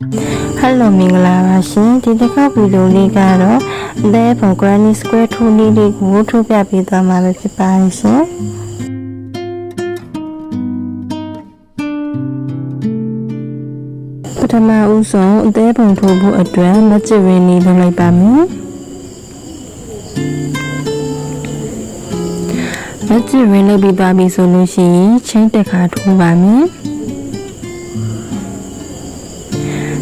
ဟယ်လိုမင်္ဂလာပါရှင်ဒီတစ်ခါဗီဒီယိုလေးကတော့အသေးပုံ Granny Square ထိုးလေးလေးကိုထုတ်ပြပေးသွားမှာပဲဖြစ်ပါတယ်ရှင်ပထမဦးဆုံးအသေးပုံထိုးဖို့အတွက်မချစ်ရင်းလေးလုပ်လိုက်ပါမယ်မချစ်ရင်းလုပ်ပြီးပါပြီဆိုလို့ရှိရင်ချင်းတက်ခါထိုးပါမယ်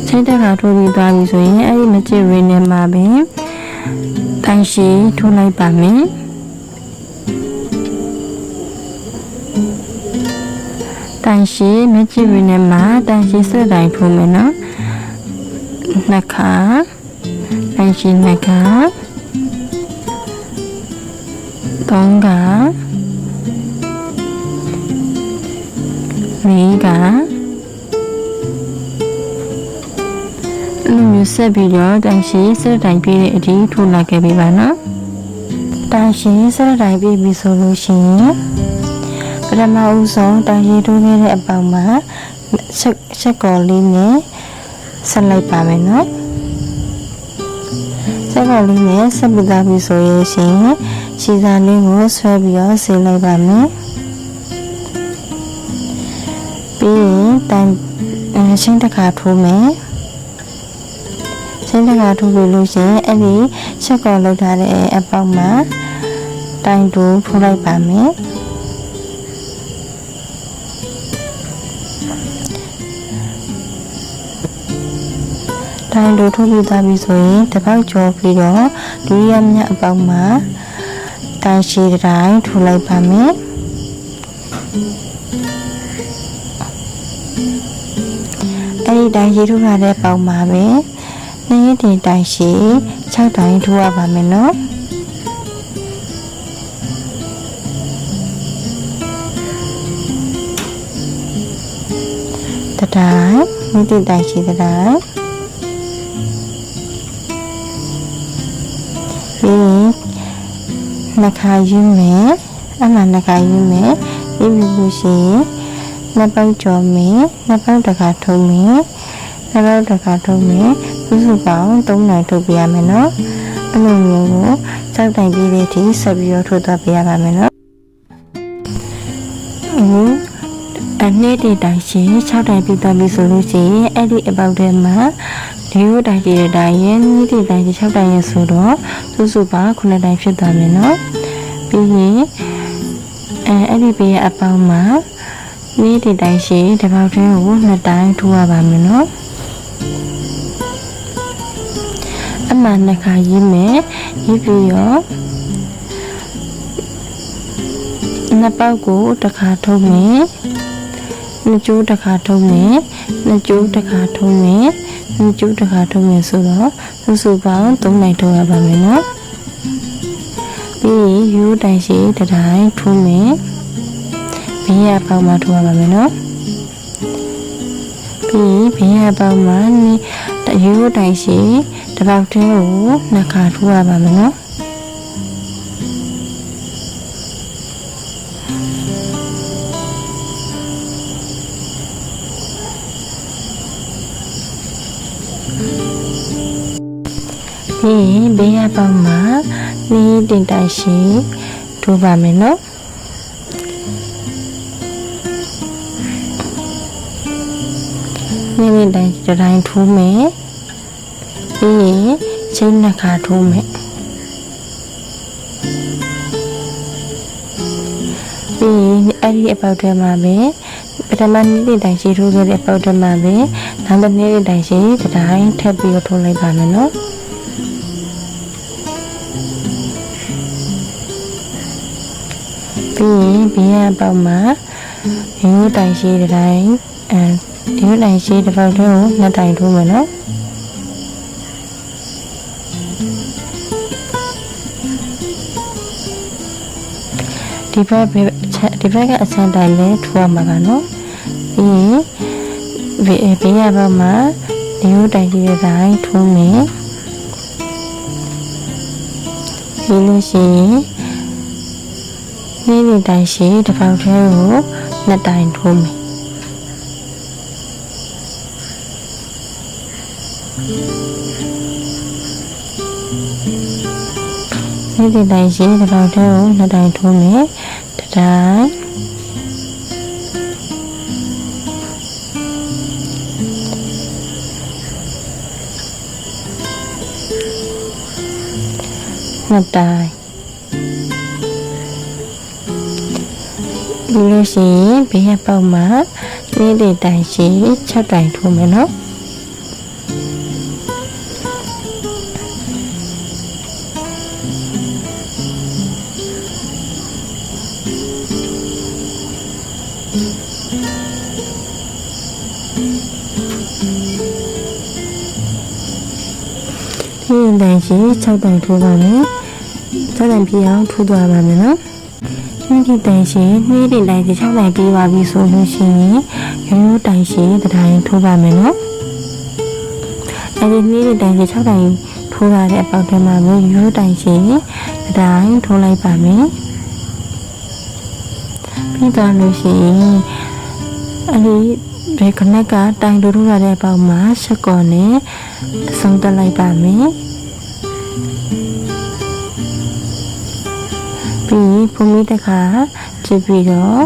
ချိန်တက်ကထိုးပြီးသွားပြီဆိုရင်အဲ့ဒီမချစ်ရင်းနဲ့မှာပဲတိုင်ရှိထိုးလိုက်ပါမယ်တိုင်ရှိမချစ်ရင်းနဲ့မှာတိုင်ရှိစက်တိုင်ထိုးမယ်နော်နှစ်ခါတိုင်ရှိနှစ်ခါသုံးခါလေးခါ မျိုးဆက်ပြီးတော့တန်ရှည်ဆက်တိုင်ပြည့်တဲ့အထိထိုးလိုက်ခဲ့ပြီပါနော်တန်ရှည်ဆက်တိုင်ပြည့်ပြီဆိုလို့ရှိရင်ပထမဦးဆုံးတန်ရှည်ထိုးခဲ့တဲ့အပေါက်မှာချက်ချက်ကော်လေးနဲ့ဆက်လိုက်ပါမယ်နော်ချက်ကော်လေးနဲ့ဆက်ပြီးသားပြီဆိုရင်ရှင်ရှည်စာလေးကိုဆွဲပြီးတော့ဆေးလိုက်ပါမယ်ပြီးရင်တန်အချင်းတစ်ခါထိုးမယ် ချင်းတကာထုတ်လို့လို့ရှရင်အဲ့ဒီချက်ကော်လောက်ထားတဲ့အပေါက်မှာတိုင်တူထိုးလိုက်ပါမယ်တိုင်တူထိုးပြီးသားပြီဆိုရင်တစ်ပေါက်ကျော်ပြီးတော့ဒုတိယမြတ်အပေါက်မှာတိုင်ရှိတိုင်းထိုးလိုက်ပါမယ်အဲ့ဒီတိုင်ရှိထိုးထားတဲ့ပေါက်မှာပဲ နှစ်ရက်တင်တိုင်ရှိ6တိုင်ထိုးရပါမယ်နော်တတိုင်းနှစ်တင်တိုင်ရှိတတိုင်းပြီးရင်နှစ်ခါယူမယ်အမှနှစ်ခါယူမယ်ပြီးပြီလို့ရှိရင်နှစ်ပေါက်ကျော်မယ်နှစ်ပေါက်တစ်ခါထုံးမယ်နှစ်ပေါက်တစ်ခါထုံးမယ် စုစုပေါင်း3နိုင်ထုတ်ပြရမယ်နော်အဲ့လိုမျိုးကိုစောက်တိုင်ပြီးတဲ့အထိဆက်ပြီးတော့ထုတ်သွားပြရပါမယ်နော်အခုအနှစ်တည်းတိုင်ရှင်6တိုင်ပြီးသွားပြီဆိုလို့ရှိရင်အဲ့ဒီအပေါက်ထဲမှာဒီလိုတိုင်ကြည့်တဲ့တိုင်ရင်နှစ်တည်းတိုင်6တိုင်ရဆိုတော့စုစုပေါင်း9တိုင်ဖြစ်သွားမယ်နော်ပြီးရင်အဲအဲ့ဒီဘေးအပေါက်မှာနေ့တည်းတိုင်ရှင်ဒီပေါက်ထဲကို2တိုင်ထိုးရပါမယ်နော် အမှန်နှစ်ခါရေးမယ်ရေးပြီးတော့နှစ်ပေါက်ကိုတစ်ခါထုံးမယ်နှစ်ကျိုးတစ်ခါထုံးမယ်နှစ်ကျိုးတစ်ခါထုံးမယ်နှစ်ကျိုးတစ်ခါထုံးမယ်ဆိုတော့စုစုပေါင်း၃နိုင်ထုံးရပါမယ်နော်ပြီးရင်ရိုးတိုင်ရှိတစ်တိုင်းထုံးမယ်ဘေးရပေါက်မှာထုံးရပါမယ်နော်ပြီးဘေးရပေါက်မှာရိုးတိုင်ရှိ တစ်ပေါက်တည်းကိုနှစ်ခါထိုးရပါမယ်နော်ပြီးရင်ဘေးရပေါက်မှာနေတင်တိုင်ရှိထိုးပါမယ်နော်နေတင်တိုင်တိုင်းထိုးမယ် ပြီးရင်ချိန်နှစ်ခါထိုးမယ်ပြီးရင်အဲ့ဒီအပေါက်ထဲမှာပဲပထမနေ့တင်တိုင်ရှိထိုးခဲ့တဲ့အပေါက်ထဲမှာပဲနောက်တစ်နေ့တင်တိုင်ရှိတစ်တိုင်းထပ်ပြီးတော့ထိုးလိုက်ပါမယ်နော်ပြီးရင်ဘေးကအပေါက်မှာရိုးတိုင်ရှိတစ်တိုင်းအဲရိုးတိုင်ရှိတစ်ပေါက်ထဲကိုနှစ်တိုင်ထိုးမယ်နော် ဒီဘက်ဘက်ဒီဘက်ကအချမ်းတိုင်းပဲထိုးရမှာပါနော်ပြီးရင်ဘေးဘေးရဘက်မှာဒီလိုတိုင်ကြည့်တဲ့တိုင်းထိုးမယ်ပြီးလို့ရှိရင်နေ့နေ့တိုင်းရှိတစ်ပေါက်ထဲကိုနှစ်တိုင်ထိုးမယ်နေ့ဒီတိုင်းရှိတစ်ပေါက်တည်းကိုနှစ်တိုင်းထိုးမယ် တစ်တိုင်းနှစ်တိုင်းဒီလိုရှိရင်ဘေးရပေါက်မှာနေ့ဒီတိုင်းရှိ6တိုင်းထိုးမယ်နော် ရင်တန်ရှိ6တိုင်ထိုးပါမယ်6တိုင်ပြအောင်ထိုးသွားပါမယ်နော်ဒီဒီတန်ရှိနေ့တင်တိုင်ရှိ6တိုင်ပြီးပါပြီဆိုလို့ရှိရင်ရိုးရိုးတိုင်ရှိတတိုင်းထိုးပါမယ်နော်အဲဒီနေ့တင်တိုင်ရှိ6တိုင်ထိုးရတဲ့အပေါက်ထဲမှာမျိုးရိုးရိုးတိုင်ရှိတတိုင်းထိုးလိုက်ပါမယ်ပြီးတော့လို့ရှိရင်အဲဒီဒီခဏကတိုင်ထိုးရတဲ့အပေါက်မှာချက်ကော်နဲ့အဆုံးတက်လိုက်ပါမယ် ဖုန်မီတခါချစ်ပြီးတော့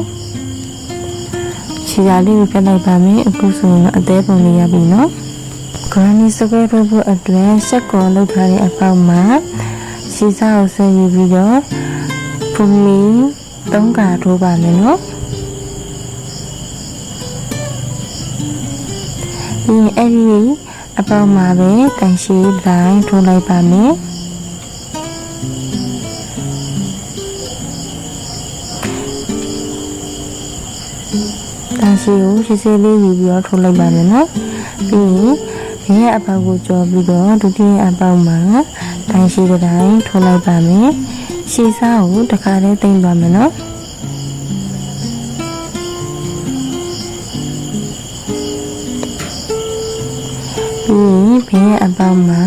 ခြေစာလေးကိုပြတ်လိုက်ပါမယ်အခုဆိုရင်တော့အသေးပုံလေးရပြီနော်ဂရနီစကွဲထုတ်ဖို့အတွက်ဆက်ကောလောက်ထားတဲ့အပေါက်မှာခြေစာကိုဆွဲယူပြီးတော့ဖုန်မီသုံးကာထိုးပါမယ်နော်ပြီးရင်အဲ့ဒီအပေါက်မှာပဲတန်ရှိတိုင်းထိုးလိုက်ပါမယ် ရှိကိုရှိစေးလေးယူပြီးတော့ထိုးလိုက်ပါမယ်နော်ပြီးရင်ဘေးရဲ့အပေါက်ကိုကြော်ပြီးတော့ဒုတိယအပေါက်မှာတန်ရှိတိုင်းထိုးလိုက်ပါမယ်ရှီစားကိုတစ်ခါတည်းတင်ပါမယ်နော်ပြီးဘေးရဲ့အပေါက်မှာ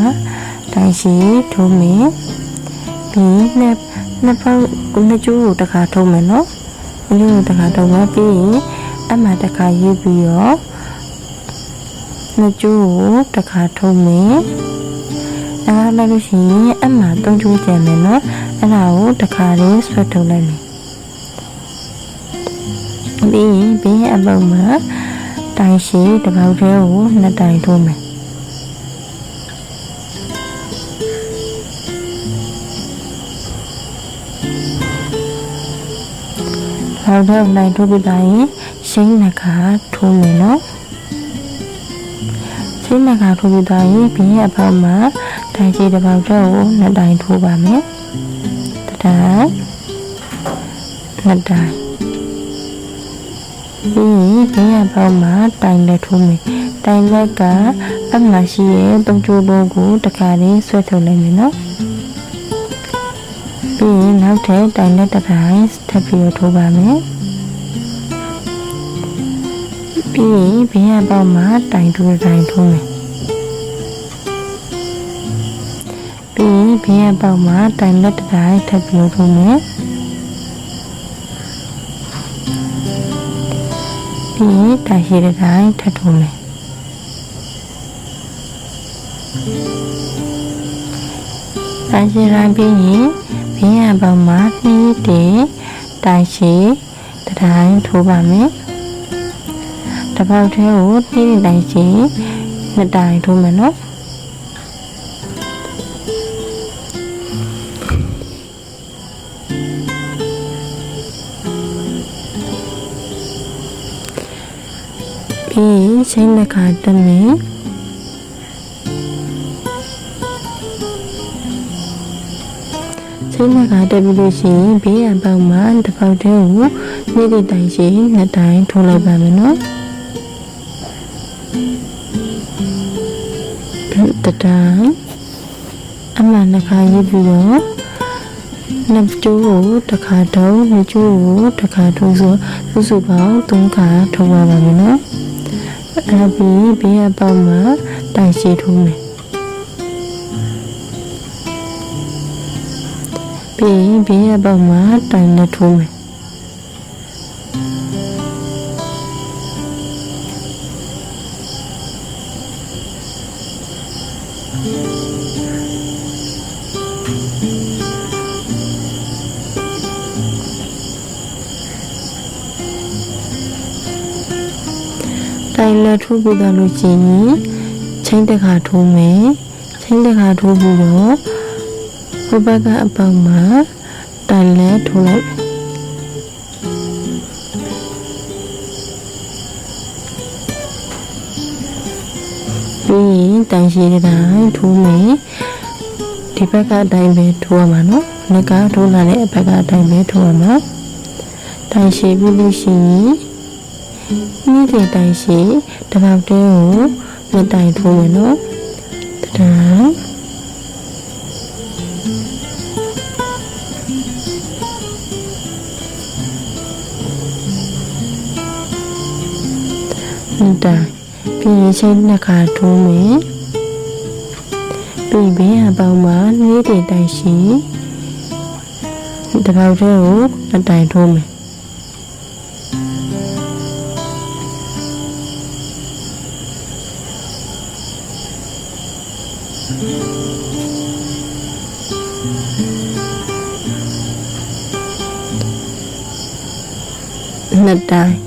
တန်ရှိထိုးမယ်ပြီးနှစ်နှစ်ပေါက်နှစ်ကျိုးကိုတစ်ခါထိုးမယ်နော်နှစ်ကျိုးကိုတစ်ခါထိုးမယ်ပြီးရင် အမှတစ်ခါရေးပြီးတော့နှစ်ကျိုးကိုတစ်ခါထိုးမယ်အဲဒါလိုက်လို့ရှိရင်အမှသုံးကျိုးကျန်မယ်နော်အဲ့ဒါကိုတစ်ခါလေးဆွဲထုတ်လိုက်မယ်ပြီးရင်ဘေးရဲ့အပေါက်မှာတိုင်ရှိတစ်ပေါက်တည်းကိုနှစ်တိုင်ထိုးမယ် ထောက်တော့နိုင်ထိုးပြတိုင်းရှိန်းနှခါထိုးမယ်နော်ရှိန်းနှခါထိုးပြတိုင်းဘင်းရဲ့အပေါက်မှာတိုင်ချီတစ်ပေါက်တော့ကိုနှစ်တိုင်ထိုးပါမယ်တစ်တိုင်နှစ်တိုင်ပြီးရင်ဘင်းရဲ့အပေါက်မှာတိုင်လက်ထိုးမယ်တိုင်လက်ကအမှရှိရဲ့သုံးချိုးလုံးကိုတစ်ခါလေးဆွဲထုတ်လိုက်မယ်နော် ပြီးရင်နောက်ထပ်တိုင်လက်တစ်တိုင်းထပ်ပြီးတော့ထိုးပါမယ်ပြီးရင်ဘေးရပေါက်မှာတိုင်ထိုးတိုင်ထိုးမယ်ပြီးရင်ဘေးရပေါက်မှာတိုင်လက်တစ်တိုင်းထပ်ပြီးတော့ထိုးမယ်ပြီးရင်တိုင်ရှိတစ်တိုင်းထပ်ထိုးမယ်တိုင်ရှိတိုင်းပြီးရင် ဘင်းရပေါက်မှာနှီးတင်တိုင်ရှိတတိုင်းထိုးပါမယ်တပေါက်သေးကိုနှီးတင်တိုင်ရှိနှစ်တိုင်ထိုးမယ်နော်ပြီးချိန်တစ်ခါတက်မယ် ချိန်တစ်ခါတက်ပြီးလို့ရှိရင်ဘေးရန်ပေါက်မှာတစ်ပေါက်တည်းကိုနေ့တိတိုင်ရှိနှစ်တိုင်ထိုးလိုက်ပါမယ်နော်တတိုင်အမှန်တစ်ခါရေးပြီးတော့နှစ်ကျိုးကိုတစ်ခါထုံးနှစ်ကျိုးကိုတစ်ခါထုံးဆိုစုစုပေါင်းသုံးခါထုံးပါပါမယ်နော်အဲ့ပြီးဘေးရပေါက်မှာတိုင်ရှိထိုးမယ် ပြီးရင်ဘေးရပေါက်မှာတိုင်နဲ့ထိုးမယ်ဘတိုင်လက်ထိုးပြီးတော့လို့ရှိရင်ချင်းတစ်ခါထိုးမယ်ချင်းတစ်ခါထိုးပြီးတော့ ဟိုဘက်ကအပေါက်မှာတိုင်လက်ထိုးလိုက်ပြီးရင်တိုင်ရှိတဲ့တိုင်းထိုးမယ်ဒီဘက်ကအတိုင်းပဲထိုးရမှာနော်ငါကထိုးလာတဲ့အဘက်ကအတိုင်းပဲထိုးရမှာတိုင်ရှိပြီးလို့ရှိရင်မိတဲ့တိုင်ရှိတပေါက်တဲကိုလက်တိုင်ထိုးမယ်နော်တဒါ လက်တိုင်ပြီးရင်ချိန်နှစ်ခါထိုးမယ်ပြီးပြီးအပေါင်းမှာနေတဲ့တိုင်ရှိတပေါက်တဲကိုလက်တိုင်ထိုးမယ်နှစ်တိုင်း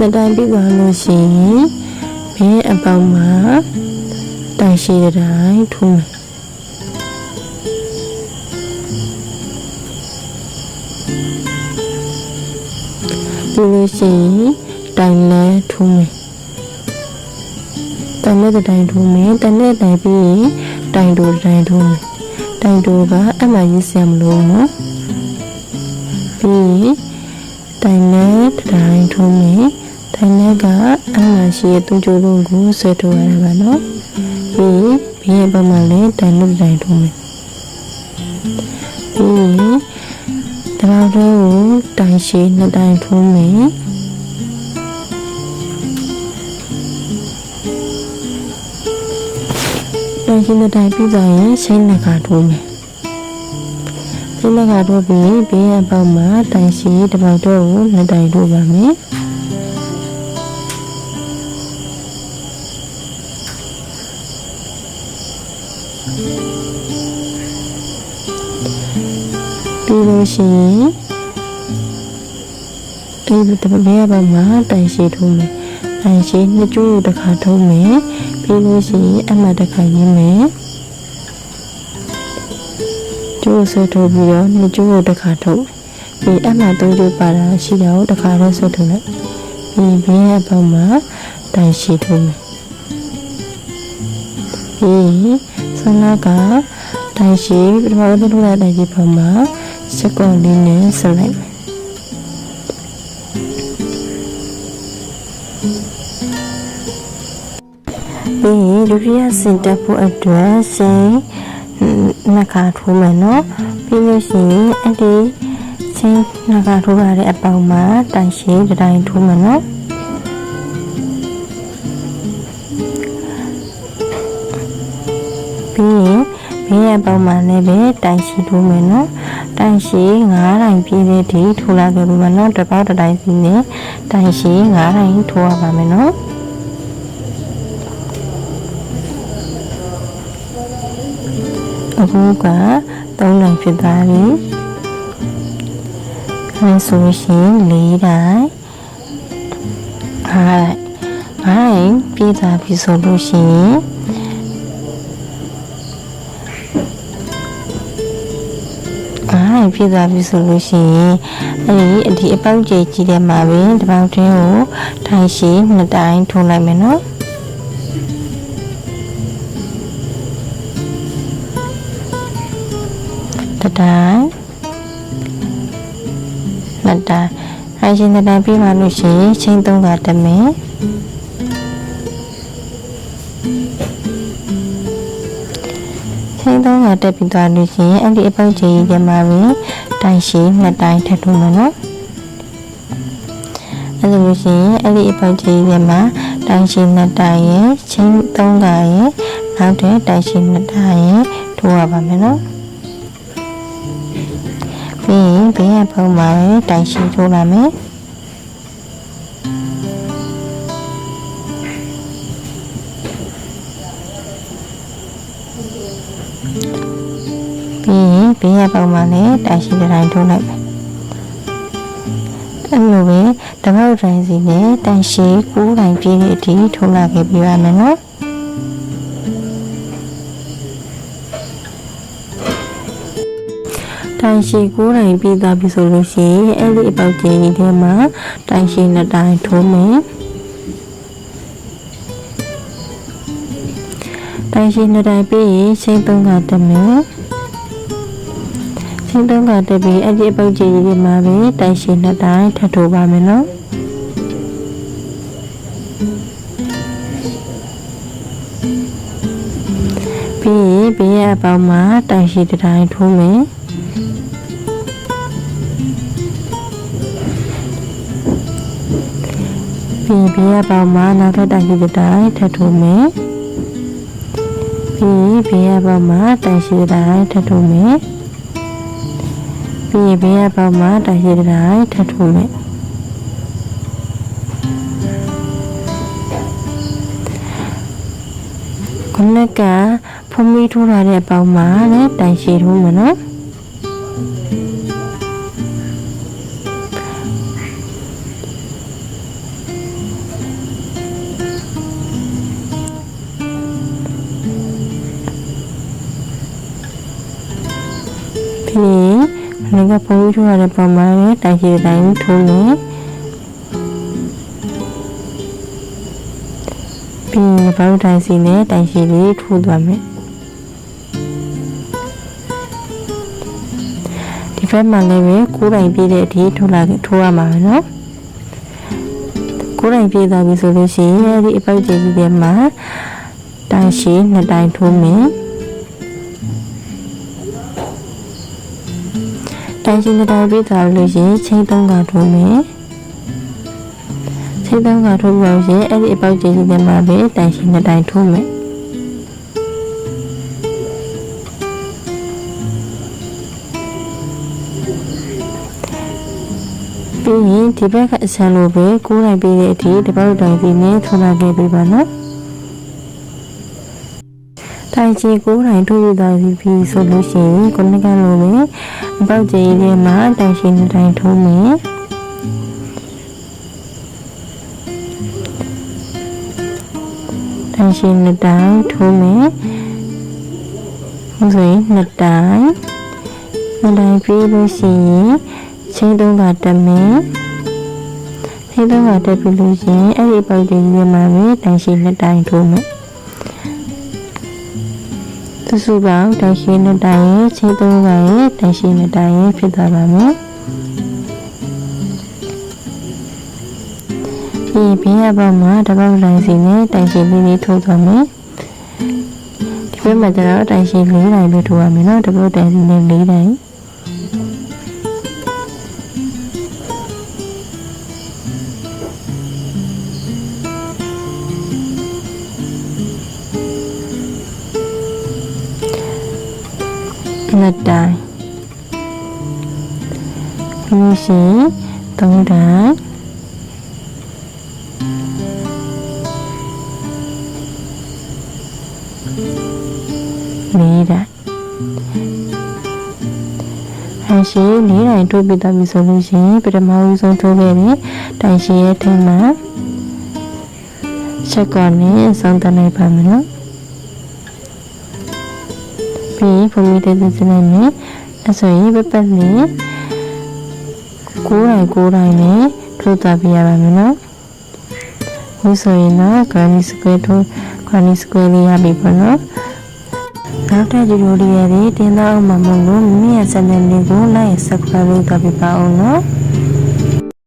နှစ်တိုင်းပြီးသွားလို့ရှိရင်ဘင်းအပေါင်းမှာတိုင်ရှိတဲ့တိုင်းထိုးမယ်ပြီးလို့ရှိရင်တိုင်လဲထိုးမယ်တိုင်လဲတဲ့တိုင်းထိုးမယ်တိုင်လဲတိုင်ပြီးရင်တိုင်တိုတိုင်းထိုးမယ်တိုင်တိုကအမှရေးစရာမလိုဘူးနော်ပြီးရင်တိုင်နဲ့တိုင်းထုံးမယ် တိုင်နဲ့ကအမှန်ရှိရဲ့သူကြိုးလုံးကိုဆွဲထုတ်ရတာပါနော်ပြီးပြီးရဲ့ပုံမှန်လေးတိုင်လို့တိုင်ထုံးမယ်ပြီးတပေါက်တော့ကိုတိုင်ရှိနှစ်တိုင်ထုံးမယ်တိုင်ရှိနှစ်တိုင်ပြီးသွားရင်ရှိန်းနှစ်ခါထိုးမယ်ဒီလကတော့ပြီးဘေးအပေါက်မှာတိုင်ရှိတစ်ပေါက်တော့ကိုနှစ်တိုင်ထိုးပါမယ် လို့ရှိရင်အဲဒီတဘေးအပေါက်မှာတိုင်ရှိထိုးမယ်တိုင်ရှိနှစ်ကျိုးတစ်ခါထိုးမယ်ပြီးလို့ရှိရင်အမှတ်တစ်ခါရင်းမယ်ကျိုးဆွဲထုတ်ပြီးတော့နှစ်ကျိုးကိုတစ်ခါထုတ်ပြီးအမှတ်သုံးကျိုးပါတာရှိတာကိုတစ်ခါတည်းဆွဲထုတ်လိုက်ပြီးဘင်းရဲ့ဘက်မှာတိုင်ရှိထုတ်မယ်ပြီးဆန္ဒကတိုင်ရှိပထမဆုံးထုတ်လိုက်တိုင်ရှိဘက်မှာ စက်ကွန်လေးနဲ့ဆက်လိုက်မယ်ပြီးဒုတိယစင်တက်ဖို့အတွက်စိန်နှစ်ခါထိုးမယ်နော်ပြီးလို့ရှိရင်အဲ့ဒီချင်းနှစ်ခါထိုးရတဲ့အပေါင်းမှာတိုင်ရှိတစ်တိုင်းထိုးမယ်နော်ပြီး ရင်ဘေးရဲ့ပေါင်းမှာလည်းပဲတိုင်ရှိထိုးမယ်နော်တိုင်ရှိ9တိုင်းပြည့်တဲ့ဒီထိုးလာခဲ့ပြီမနော်တစ်ပေါက်တစ်တိုင်းစီနဲ့တိုင်ရှိ9တိုင်းထိုးရပါမယ်နော်အခုက3နိုင်ဖြစ်သွားပြီ။အဲဆိုရှင်4တိုင်း5တိုင်း5တိုင်းပြည့်သွားပြီဆိုလို့ရှိရင် အားရင်ပြည့်သွားပြီဆိုလို့ရှိရင်အဲ့ဒီအဒီအပေါက်ကျကြီးတဲ့မှာပဲတပေါက်တင်းကိုထိုင်ရှိနှစ်တိုင်းထုံလိုက်မယ်နော်တတိုင်းနှစ်တိုင်းအဲရှင်တတိုင်းပြီးမှလို့ရှိရင်ချင်းသုံးကတမင် ချင်းသုံးကတက်ပြီးသွားလို့ရှိရင်အဲ့ဒီအပေါက်ကြီးကြီးမှာပဲတိုင်ရှိနှစ်တိုင်းထပ်ထုံးမယ်နော်အဲ့လိုလို့ရှိရင်အဲ့ဒီအပေါက်ကြီးကြီးမှာတိုင်ရှိနှစ်တိုင်းရဲ့ချင်းသုံးကရဲ့နောက်တဲ့တိုင်ရှိနှစ်တိုင်းရဲ့ထိုးရပါမယ်နော်ပြီးရင်ဘေးရဖုံးမှာတိုင်ရှိထိုးလာမယ် ဘေးရပေါက်မှာလည်းတိုင်ရှိတဲ့တိုင်းထိုးလိုက်မယ်အဲ့လိုပဲတပောက်တိုင်းစီနဲ့တိုင်ရှိ9တိုင်းပြည့်တဲ့အထိထိုးလာခဲ့ပြပါမယ်နော်တိုင်ရှိ9တိုင်းပြည့်သွားပြီဆိုလို့ရှိရင်အဲ့ဒီအပေါက်ကျင်းကြီးထဲမှာတိုင်ရှိ2တိုင်းထိုးမယ်တိုင်ရှိ2တိုင်းပြီးရင်ချိန်3ကတက်မယ် ချိန်3ကတက်ပြီးအဲ့ဒီအပေါက်ကျင်းကြီးထဲမှာပဲတိုင်ရှိ2တိုင်းထပ်ထိုးပါမယ်နော်ပြီးရင်ဘေးရအပေါက်မှာတိုင်ရှိတစ်တိုင်းထိုးမယ်ပြီးရင်ဘေးရအပေါက်မှာနောက်ထပ်တိုင်ရှိတစ်တိုင်းထပ်ထိုးမယ်ပြီးရင်ဘေးရအပေါက်မှာတိုင်ရှိတစ်တိုင်းထပ်ထိုးမယ် ပြီးရင်ဘေးရအပေါက်မှာတိုင်ရှိတစ်တိုင်းထပ်ထိုးမယ်ခုနကဖုံးမီထိုးထားတဲ့အပေါက်မှာလည်းတိုင်ရှိထိုးမယ်နော် ပြီးရင်ခဏကဖုံးမီထိုးထားတဲ့ပေါက်မှာလည်းတိုင်ရှိတဲ့တိုင်းထိုးမယ်ပြီးရင်ဘောက်တိုင်စီနဲ့တိုင်ရှိလေးထိုးသွားမယ်ဒီဘက်မှာလည်းပဲကိုးတိုင်ပြည့်တဲ့အထိထိုးလာထိုးရမှာပဲနော်ကိုးတိုင်ပြည့်သွားပြီဆိုလို့ရှိရင်အဲ့ဒီအပေါက်ကြီးတွေမှာတိုင်ရှိနှစ်တိုင်ထိုးမယ် တိုင်ရှိနှစ်တိုင်ပြည့်သွားလို့ရှိရင်ချိန်သုံးကထိုးမယ်ချိန်သုံးကထိုးပြီးတော့ရှင်အဲ့ဒီအပေါက်ကြီးတွေမှာပဲတိုင်ရှိနှစ်တိုင်ထိုးမယ်ပြီးရင်ဒီဘက်ကအဆန်လိုပဲကိုးလိုက်ပြီးတဲ့အထိတပောက်တိုင်စီနဲ့ထိုးလာခဲ့ပြီပါနော်တိုင်ချီကိုးတိုင်ထိုးရတာစီပြီဆိုလို့ရှိရင်ခုနကလိုပဲ အပေါက်ကြီးတွေမှာတိုင်ရှိနှစ်တိုင်ထိုးမယ်တိုင်ရှိနှစ်တိုင်ထိုးမယ်ဟုတ်ဆိုရင်နှစ်တိုင်နှစ်တိုင်ပြီးလို့ရှိရင်ချင်းသုံးကတက်မယ်ချင်းသုံးကတက်ပြီလို့ရှိရင်အဲ့ဒီပေါက်တွေကြီးမှာပဲတိုင်ရှိနှစ်တိုင်ထိုးမယ် သူစုပေါင်းတိုင်ရှိနှစ်တိုင်ရဲ့ချင်းသုံးကရဲ့တိုင်ရှိနှစ်တိုင်ရဲ့ဖြစ်သွားပါမယ်ဒီဘင်းရပေါက်မှာတပေါက်တိုင်စီနဲ့တိုင်ရှိလေးလေးထိုးသွားမယ်ဒီဘက်မှာကျတော့တိုင်ရှိလေးတိုင်ပဲထိုးရမယ်နော်တပေါက်တိုင်စီနဲ့လေးတိုင် နှစ်တိုင်လို့ရှိရင်သုံးတိုင်လေးတိုင်အရှိလေးတိုင်ထိုးပြသွားပြီဆိုလို့ရှိရင်ပထမဦးဆုံးထိုးခဲ့တဲ့တိုင်ရှိရဲ့ထိပ်မှာချက်ကောနဲ့စောင်းတနိုင်ပါမယ်နော် ပြီးဖုန်မီတဲ့စနေနဲ့အဆိုရင်ပပတ်နဲ့ကိုးတိုင်ကိုးတိုင်နဲ့ထိုးသွားပြရပါမယ်နော်။ဒီဆိုရင်တော့ granny square ထိုး granny square လေးရပြီပေါ့နော်။နောက်တဲ့ဒီလိုလေးရည်တင်သားအောင်မှာမဟုတ်လို့မိမိရဲ့ channel လေးကို like subscribe လုပ်ကြပြပါအောင်နော်။